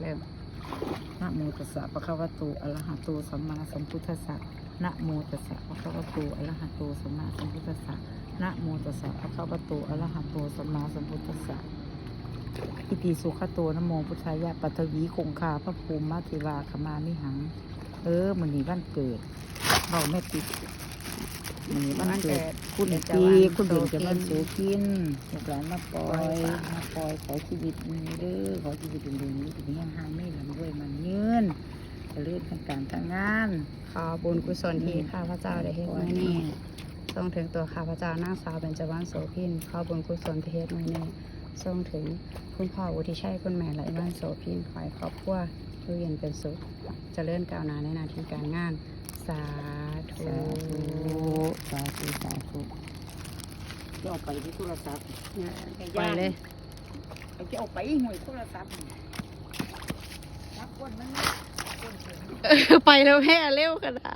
เริ่มนะโมตัสสะปะคะวะโตอะระหะโตสัมมาสัมพุทธัสสะนะโมตัสสะปะคะวะโตอะระหะโตสัมมาสัมพุทธัสสะนะโมตัสสะปะคะวะโตอะระหะโตสัมมาสัมพุทธัสสะอิติสุขโตนะโมพุทธายะปัทวีคงคาพระภูมิมาเทวาขมามิหัง เออมันนี้วันเกิดเบาแม่ติด มันนี้วันเกิดคุณตีคุณเบญจวันโสกินลูกหลานมาปล่อยมาปล่อยขอชีวิตมีเด้อขอชีวิตเป็นเดือนนี้ถึงยังห่างไม่ลำด้วยมันเงินจะเลื่อนทางการทางงานขอบุญกุศลที่ข้าพเจ้าได้เฮ็ดไว้นี่ส่งถึงตัวข้าพเจ้านางสาวเบญจวรรณโสพินขอบุญกุศลที่เฮ็ดไว้นี่ส่งถึงคุณพ่อวุฒิชัยคุณแม่ไหลวันโสพินขอให้ครอบครัวอยู่เย็นเป็นสุขเจริญก้าวหน้าในหน้าที่การงาน สาธุสา ธุสาธุสาธุจะออกไปที่โทรศัพท์ไปเลยจะออกไปหน่วยโทรศัพท์รับคนมันไปแล้วแม่เร็วขนาด